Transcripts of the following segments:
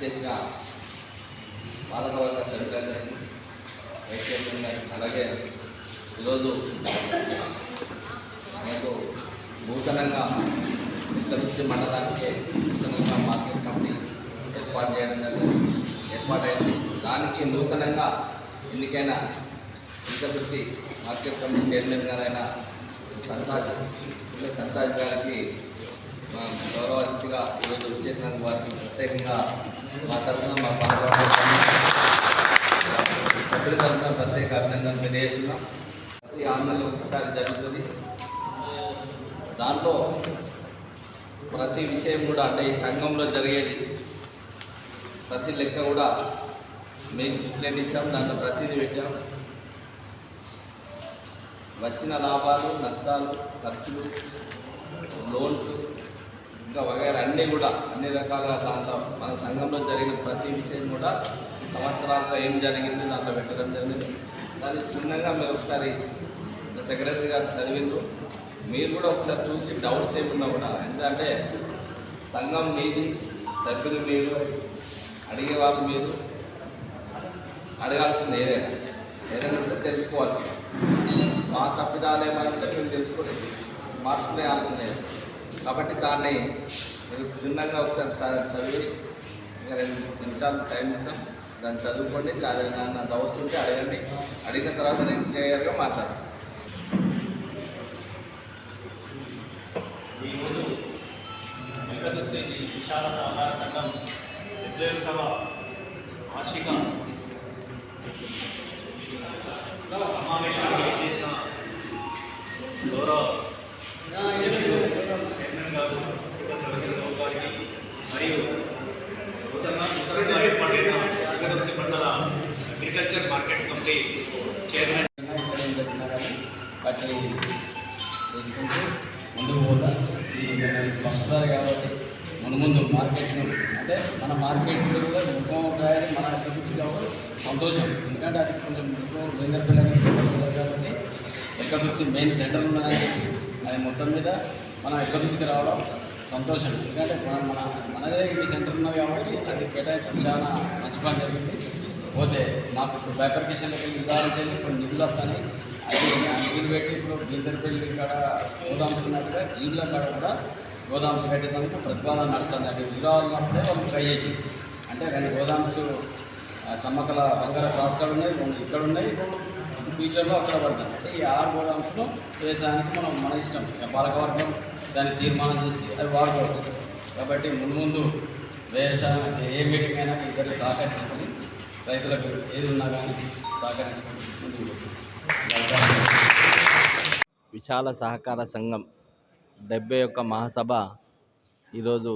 చేసిన పాలకవర్గ సభ్యులందరికీ వైద్యులు అలాగే ఈరోజు మనకు నూతనంగా ఇంతకుముందు మండలానికి నూతనంగా మార్కెట్ కమిటీ ఏర్పాటు చేయడం జరిగింది. ఏర్పాటైంది. దానికి నూతనంగా ఎన్నికైన ఇంతవృత్తి మార్కెట్ కమిటీ చైర్మన్ గారైన సంతాజ్ ఇంకా సంతాజ్ గారికి మా గౌరవ అతిథిగా ఈరోజు వచ్చేసినందుకు వారికి ప్రత్యేకంగా మా తరఫున మా పాలకవర్గ సభ్యుల తరఫున ప్రత్యేక అభినందనలు తెలియజేస్తున్నాం. ప్రతి ఆరు ఒకసారి జరుగుతుంది. దాంట్లో ప్రతి విషయం కూడా అంటే ఈ సంఘంలో జరిగేది ప్రతి లెక్క కూడా మేము బుక్లెట్ ఇచ్చాం దాంట్లో ప్రతిదీ పెట్టాం. వచ్చిన లాభాలు నష్టాలు ఖర్చులు లోన్స్ ఇంకా వగైరా అన్నీ కూడా అన్ని రకాల దాంట్లో మన సంఘంలో జరిగిన ప్రతి విషయం కూడా సంవత్సరాల్లో ఏం జరిగింది దాంట్లో పెట్టడం జరిగింది. దాన్ని క్షుణ్ణంగా మీరు ఒకసారి సెక్రటరీ గారు చదివిండ్రు. మీరు కూడా ఒకసారి చూసి డౌట్స్ ఏమున్నా కూడా ఎందుకంటే సంఘం మీది సభ్యులు మీరు అడిగేవారు మీరు అడగాల్సింది ఏదైనా. ఏదైనా ఉంటే తెలుసుకోవాల్సింది. మా తప్పిదాలు ఏమైనా ఉంటే మీరు తెలుసుకోండి మార్చుకునే ఆలోచన లేదు కాబట్టి దాన్ని క్షుణ్ణంగా ఒకసారి చదివి ఇంకా రెండు నిమిషాలు టైం ఇస్తాం. దాన్ని చదువుకోండి దాని నా డౌట్స్ ఉంటే అడగండి. అడిగిన తర్వాత నేను క్లియర్గా మాట్లాడతాను. ఈరోజు వెంకటృతి విశాల సహకార సంఘం డెబ్బై మరియు నూతనంగా మండల అగ్రికల్చర్ మార్కెట్ కమిటీ చైర్మన్ కానీ వాటిని చేసుకుంటూ ముందుకు పోతా. ఫస్ట్ సారి కాబట్టి మన ముందు మార్కెట్ను అంటే మన మార్కెట్లో కూడా ముఖం ఉంటాయని మన అభివృద్ధి కావాలి. సంతోషం. ఎందుకంటే అది కొంచెం ముఖం వేందరపల్లి అనేది కాబట్టి ఎక్కడ మెయిన్ సెంటర్ ఉన్నాయి అది మొత్తం మీద మన ఎక్కడికి రావడం సంతోషం ఎందుకంటే మన మనదే ఈ సెంటర్ ఉన్నది కాబట్టి అది కేటాయించడం చాలా మంచి పని జరిగింది. పోతే మాకు ఇప్పుడు బైపర్కేషన్లకి నిర్ధారించేది ఇప్పుడు నిధులు వస్తాయి. అది నిధులు పెట్టి ఇప్పుడు గిందరపల్లి కాడ గోదామ్స్ ఉన్నట్టుగా జీవుల కాడ కూడా గోదామ్స్ కట్టేదానికి ప్రతిపాదన నడుస్తుంది. అంటే విరాలు ఉన్నప్పుడే వాళ్ళు ట్రై చేసి అంటే రెండు గోదామ్స్ సమ్మకల బంగార క్రాస్ కాడ ఉన్నాయి రెండు ఇక్కడ ఉన్నాయి రెండు ఫ్యూచర్లో అక్కడ పడుతుంది అంటే ఈ ఆరు గోదామ్స్లో వ్యవసాయానికి మనం మన ఇష్టం. ఇక పాలకవర్గం దాన్ని తీర్మానం చేసి అవి వాడుకోవచ్చు. కాబట్టి ముందు ముందు వ్యవసాయం ఏ మీటింగ్ అయినా ఇద్దరు సహకరించుకొని రైతులకు ఏది ఉన్నా కానీ సహకరించుకొని ముందుకు విశాల సహకార సంఘం డెబ్బై ఒక్క మహాసభ ఈరోజు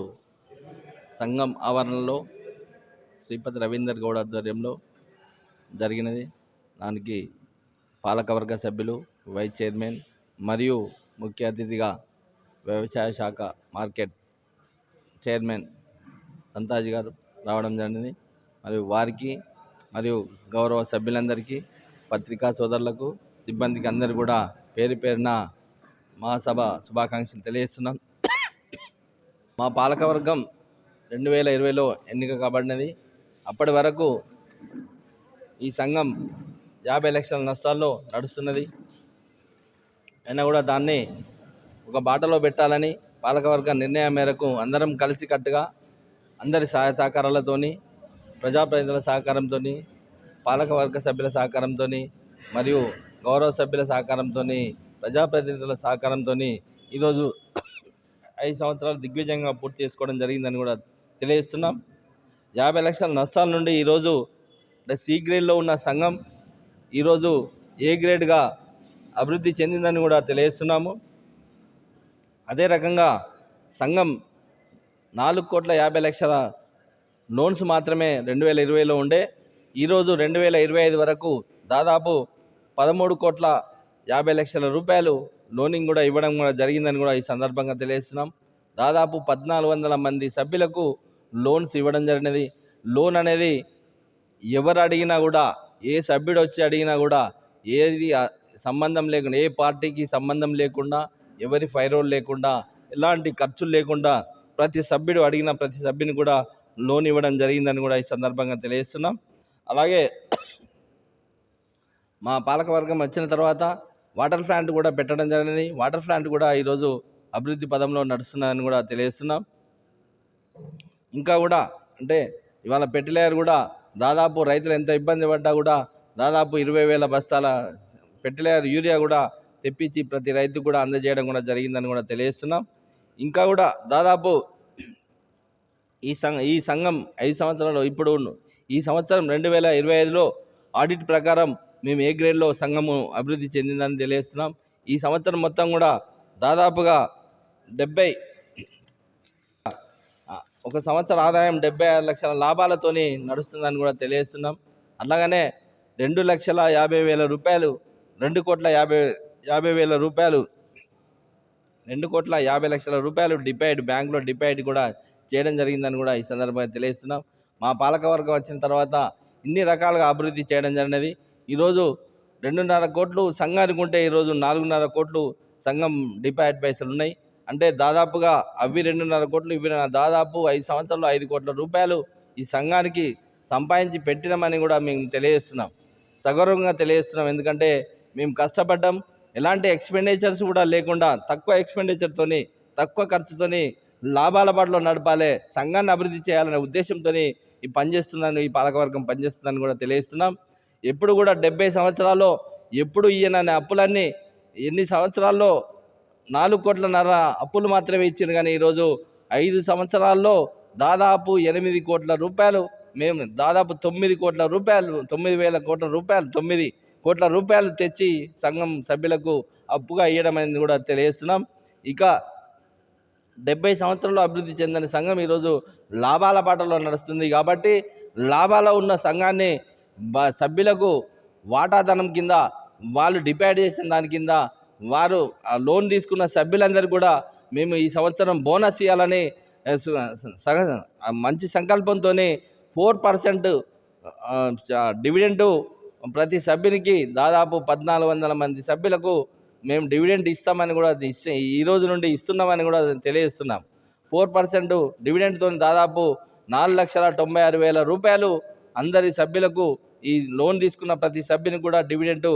సంఘం ఆవరణలో శ్రీపతి రవీందర్ గౌడ్ ఆధ్వర్యంలో జరిగినది. దానికి పాలకవర్గ సభ్యులు వైస్ చైర్మన్ మరియు ముఖ్య అతిథిగా వ్యవసాయ శాఖ మార్కెట్ చైర్మన్ సంతాజ్ గారు రావడం జరిగింది. మరియు వారికి మరియు గౌరవ సభ్యులందరికీ పత్రికా సోదరులకు సిబ్బందికి అందరు కూడా పేరు పేరున మా సభ శుభాకాంక్షలు తెలియజేస్తున్నాం. మా పాలకవర్గం రెండు వేల ఇరవైలో ఎన్నిక కాబడినది. అప్పటి వరకు ఈ సంఘం యాభై లక్షల నష్టాల్లో నడుస్తున్నది. అయినా కూడా దాన్ని ఒక బాటలో పెట్టాలని పాలకవర్గ నిర్ణయం మేరకు అందరం కలిసికట్టుగా అందరి సహాయ సహకారాలతోని ప్రజాప్రతినిధుల సహకారంతో పాలకవర్గ సభ్యుల సహకారంతో మరియు గౌరవ సభ్యుల సహకారంతో ప్రజాప్రతినిధుల సహకారంతో ఈరోజు ఐదు సంవత్సరాలు దిగ్విజయంగా పూర్తి చేసుకోవడం జరిగిందని కూడా తెలియజేస్తున్నాం. యాభై లక్షల నష్టాల నుండి ఈరోజు అంటే సి గ్రేడ్లో ఉన్న సంఘం ఈరోజు ఏ గ్రేడ్గా అభివృద్ధి చెందిందని కూడా తెలియజేస్తున్నాము. అదే రకంగా సంఘం నాలుగు కోట్ల యాభై లక్షల లోన్స్ మాత్రమే రెండు వేల ఇరవైలో ఉండే ఈరోజు రెండు వేల ఇరవై ఐదు వరకు దాదాపు పదమూడు కోట్ల యాభై లక్షల రూపాయలు లోనింగ్ కూడా ఇవ్వడం కూడా జరిగిందని కూడా ఈ సందర్భంగా తెలియజేస్తున్నాం. దాదాపు పద్నాలుగు వందల మంది సభ్యులకు లోన్స్ ఇవ్వడం జరిగినది. లోన్ అనేది ఎవరు అడిగినా కూడా ఏ సభ్యుడు వచ్చి అడిగినా కూడా ఏది సంబంధం లేకుండా ఏ పార్టీకి సంబంధం లేకుండా ఎవరి ఫైరోల్ లేకుండా ఎలాంటి ఖర్చులు లేకుండా ప్రతి సభ్యుడు అడిగిన ప్రతి సభ్యుని కూడా లోన్ ఇవ్వడం జరిగిందని కూడా ఈ సందర్భంగా తెలియజేస్తున్నాం. అలాగే మా పాలకవర్గం వచ్చిన తర్వాత వాటర్ ప్లాంట్ కూడా పెట్టడం జరిగింది. వాటర్ ప్లాంట్ కూడా ఈరోజు అభివృద్ధి పదంలో నడుస్తున్నదని కూడా తెలియజేస్తున్నాం. ఇంకా కూడా అంటే ఇవాళ పెట్టలేరు కూడా దాదాపు రైతులు ఎంత ఇబ్బంది పడ్డా కూడా దాదాపు ఇరవై వేల బస్తాల పెట్టలేరు యూరియా కూడా తెప్పించి ప్రతి రైతు కూడా అందజేయడం కూడా జరిగిందని కూడా తెలియజేస్తున్నాం. ఇంకా కూడా దాదాపు ఈ సంఘ ఈ సంఘం ఐదు సంవత్సరాలు ఇప్పుడు ఈ సంవత్సరం రెండు వేల ఇరవై ఐదులో ఆడిట్ ప్రకారం మేము ఏ గ్రేడ్లో సంఘము అభివృద్ధి చెందిందని తెలియజేస్తున్నాం. ఈ సంవత్సరం మొత్తం కూడా దాదాపుగా డెబ్బై ఒక సంవత్సర ఆదాయం డెబ్బై ఆరు లక్షల లాభాలతోని నడుస్తుందని కూడా తెలియజేస్తున్నాం. అలాగనే రెండు లక్షల యాభై వేల రూపాయలు రెండు కోట్ల యాభై యాభై వేల రూపాయలు. రెండు కోట్ల యాభై లక్షల రూపాయలు డిపాజిట్ బ్యాంకులో డిపాజిట్ కూడా చేయడం జరిగిందని కూడా ఈ సందర్భంగా తెలియజేస్తున్నాం. మా పాలకవర్గం వచ్చిన తర్వాత ఇన్ని రకాలుగా అభివృద్ధి చేయడం జరిగినది. ఈరోజు రెండున్నర కోట్లు సంఘానికి ఉంటే ఈరోజు నాలుగున్నర కోట్లు సంఘం డిపాజిట్ పైసలు ఉన్నాయి. అంటే దాదాపుగా అవి రెండున్నర కోట్లు ఇవి దాదాపు ఐదు సంవత్సరాలు ఐదు కోట్ల రూపాయలు ఈ సంఘానికి సంపాదించి పెట్టినామని కూడా మేము తెలియజేస్తున్నాం. సగౌరవంగా తెలియజేస్తున్నాం. ఎందుకంటే మేము కష్టపడ్డాం. ఎలాంటి ఎక్స్పెండిచర్స్ కూడా లేకుండా తక్కువ ఎక్స్పెండిచర్తోని తక్కువ ఖర్చుతోని లాభాల బాటలో నడపాలి సంఘాన్ని అభివృద్ధి చేయాలనే ఉద్దేశంతో ఈ పనిచేస్తుందని ఈ పాలకవర్గం పనిచేస్తుందని కూడా తెలియజేస్తున్నాం. ఎప్పుడు కూడా డెబ్బై సంవత్సరాల్లో ఎప్పుడు ఈయన అప్పులన్నీ ఎన్ని సంవత్సరాల్లో నాలుగు కోట్లన్నర అప్పులు మాత్రమే ఇచ్చారు కానీ ఈరోజు ఐదు సంవత్సరాల్లో దాదాపు ఎనిమిది కోట్ల రూపాయలు మేము దాదాపు తొమ్మిది కోట్ల రూపాయలు తొమ్మిది వేల కోట్ల రూపాయలు తొమ్మిది కోట్ల రూపాయలు తెచ్చి సంఘం సభ్యులకు అప్పుగా ఇవ్వడం అనేది కూడా తెలియజేస్తున్నాం. ఇక డెబ్బై సంవత్సరాలు అభివృద్ధి చెందిన సంఘం ఈరోజు లాభాల బాటలో నడుస్తుంది కాబట్టి లాభాల ఉన్న సంఘాన్ని సభ్యులకు వాటాధనం కింద వాళ్ళు డిపాజిట్ చేసిన దాని కింద వారు లోన్ తీసుకున్న సభ్యులందరూ కూడా మేము ఈ సంవత్సరం బోనస్ ఇవ్వాలని మంచి సంకల్పంతో ఫోర్ పర్సెంట్ డివిడెంటు ప్రతి సభ్యునికి దాదాపు పద్నాలుగు వందల మంది సభ్యులకు మేము డివిడెంట్ ఇస్తామని కూడా ఈ రోజు నుండి ఇస్తున్నామని కూడా తెలియజేస్తున్నాం. ఫోర్ పర్సెంట్ డివిడెంట్తో దాదాపు నాలుగు లక్షల తొంభై ఆరు వేల రూపాయలు అందరి సభ్యులకు ఈ లోన్ తీసుకున్న ప్రతి సభ్యునికి కూడా డివిడెంట్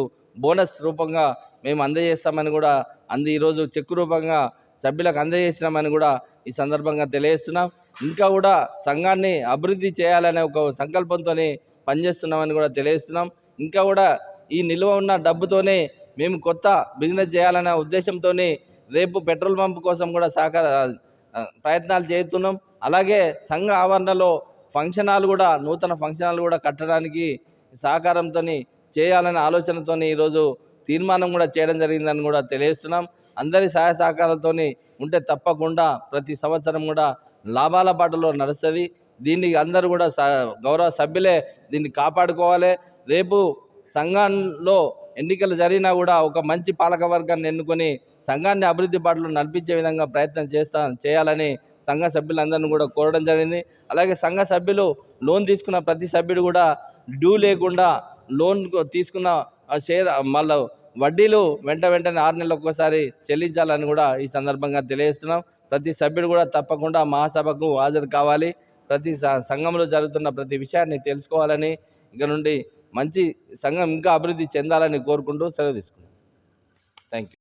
బోనస్ రూపంగా మేము అందజేస్తామని కూడా అంది ఈరోజు చెక్కు రూపంగా సభ్యులకు అందజేసినామని కూడా ఈ సందర్భంగా తెలియజేస్తున్నాం. ఇంకా కూడా సంఘాన్ని అభివృద్ధి చేయాలనే ఒక సంకల్పంతో పనిచేస్తున్నామని కూడా తెలియజేస్తున్నాం. ఇంకా కూడా ఈ నిల్వ ఉన్న డబ్బుతోనే మేము కొత్త బిజినెస్ చేయాలనే ఉద్దేశంతోనే రేపు పెట్రోల్ పంప్ కోసం కూడా సహకార ప్రయత్నాలు చేస్తున్నాం. అలాగే సంఘ ఆవరణలో ఫంక్షన్ హాల్ కూడా నూతన ఫంక్షన్ హాల్ కూడా కట్టడానికి సహకారంతో చేయాలనే ఆలోచనతో ఈరోజు తీర్మానం కూడా చేయడం జరిగిందని కూడా తెలియజేస్తున్నాం. అందరి సహాయ సహకారాలతో ఉంటే తప్పకుండా ప్రతి సంవత్సరం కూడా లాభాల బాటలో నడుస్తుంది. దీన్ని అందరూ కూడా స గౌరవ సభ్యులే దీన్ని కాపాడుకోవాలి. రేపు సంఘంలో ఎన్నికలు జరిగినా కూడా ఒక మంచి పాలక వర్గాన్ని ఎన్నుకొని సంఘాన్ని అభివృద్ధి బాటలో నడిపించే విధంగా ప్రయత్నం చేస్తా చేయాలని సంఘ సభ్యులందరినీ కూడా కోరడం జరిగింది. అలాగే సంఘ సభ్యులు లోన్ తీసుకున్న ప్రతి సభ్యుడు కూడా డ్యూ లేకుండా లోన్ తీసుకున్న షేర్ మళ్ళీ వడ్డీలు వెంట వెంటనే ఆరు నెలలు ఒక్కసారి చెల్లించాలని కూడా ఈ సందర్భంగా తెలియజేస్తున్నాం. ప్రతి సభ్యుడు కూడా తప్పకుండా మహాసభకు హాజరు కావాలి. ప్రతి సంఘంలో జరుగుతున్న ప్రతి విషయాన్ని తెలుసుకోవాలని ఇక నుండి మంచి సంఘం ఇంకా అభివృద్ధి చెందాలని కోరుకుంటూ సెలవు తీసుకున్నాను. థ్యాంక్ యూ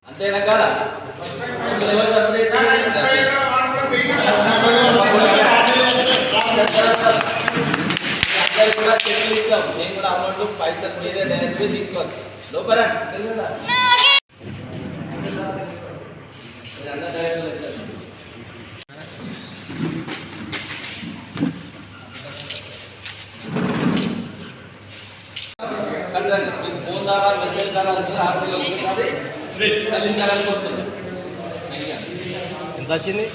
నేను కూడా అమౌంట్ పైసలు మీరే డైరెక్ట్గా తీసుకోవచ్చు లోపల తెలుసు కదా? ఇదంతా డైరెక్ట్గా ఇస్తాం. కట్టండి మీకు ఫోన్ ద్వారా మెసేజ్ ద్వారా ఆరు నెలలకు కోరుతున్నాను ఎంత వచ్చింది?